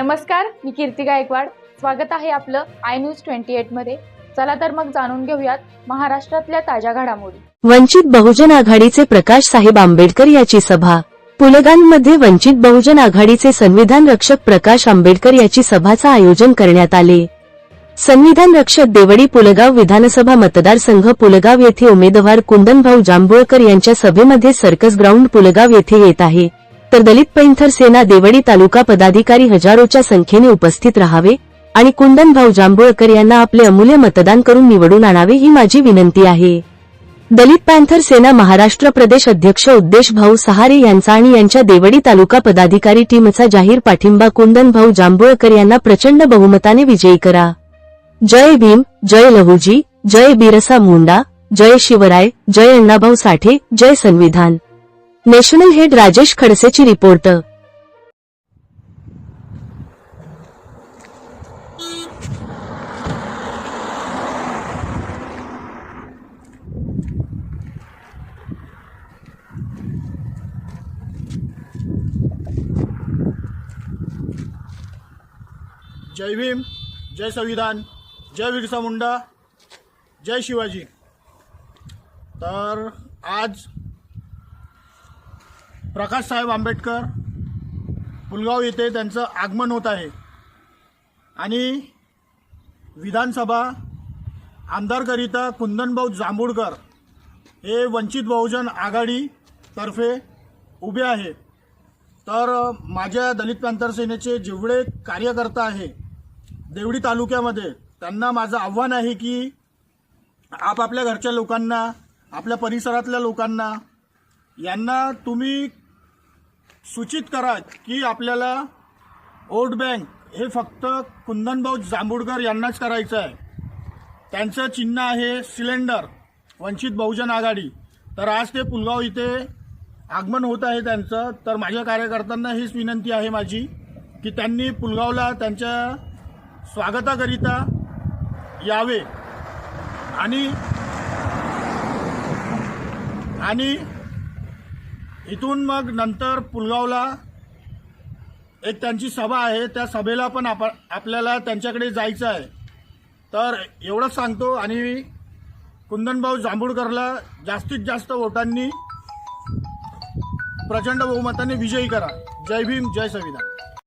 नमस्कार मी कीर्ती गायकवाड. स्वागत आहे आपलं आय न्यूज ट्वेंटी एटमध्ये. चला तर मग जाणून घेऊयात महाराष्ट्रातल्या ताज्या घडामोडी. वंचित बहुजन आघाडीचे प्रकाश साहेब आंबेडकर याची सभा. पुलगांमध्ये वंचित बहुजन आघाडीचे संविधान रक्षक प्रकाश आंबेडकर याची सभाचं आयोजन करण्यात आले. संविधान रक्षक देवडी पुलगाव विधानसभा मतदारसंघ पुलगाव येथे उमेदवार कुंदनभाऊ जांभूळकर यांच्या सभेमध्ये सर्कस ग्राउंड पुलगाव येथे येत आहे. तर दलित पैंथर सेना देवडी तालुका पदाधिकारी हजारोच्या संख्येने उपस्थित राहावे आणि कुंदन भाऊ जांभुळकर यांना आपले अमूल्य मतदान करून निवडून आणावे ही माझी विनंती आहे. दलित पॅन्थर सेना महाराष्ट्र प्रदेश अध्यक्ष उद्देश भाऊ सहारे यांचा आणि यांच्या देवडी तालुका पदाधिकारी टीमचा जाहीर पाठिंबा कुंदन भाऊ जांभुळकर यांना प्रचंड बहुमताने विजयी करा. जय भीम जय लहुजी जय बिरसा मुंडा जय शिवराय जय अण्णाभाऊ साठे जय संविधान. नॅशनल हेड राजेश खडसेची रिपोर्ट. जय भीम जय संविधान जय बिरसा मुंडा जय शिवाजी. तर आज प्रकाश साहेब आंबेडकर पुलगाव येथे त्यांचं आगमन होत आहे. आणि विधानसभा आमदारकरिता कुंदनभाऊ जांभूळकर हे वंचित बहुजन आघाडीतर्फे उभे आहे तर माझ्या दलित पॅंथर सेनेचे जेवढे कार्यकर्ता आहे देवडी तालुक्यामध्ये त्यांना माझं आव्हान आहे की आपापल्या घरच्या लोकांना आपल्या परिसरातल्या लोकांना यांना तुम्ही सूचित करा की आपल्याला वोट बँक हे फक्त कुंदनभाऊ जांभूडकर यांनाच करायचं आहे. त्यांचं चिन्ह आहे सिलेंडर वंचित बहुजन आघाडी. तर आज ते पुलगाव इथे आगमन होत आहे त्यांचं. तर माझ्या कार्यकर्त्यांना हीच विनंती आहे माझी की त्यांनी पुलगावला त्यांच्या स्वागताकरिता यावे. आणि आणि इथून मग नंतर पुलगावला एक त्यांची सभा आहे. त्या सभेला पण आप आपल्याला त्यांच्याकडे जायचं आहे. तर एवढंच सांगतो आणि कुंदनभाऊ जांभूळकरला जास्तीत जास्त वोटांनी प्रचंड बहुमताने विजयी करा. जय भीम जय संविधान.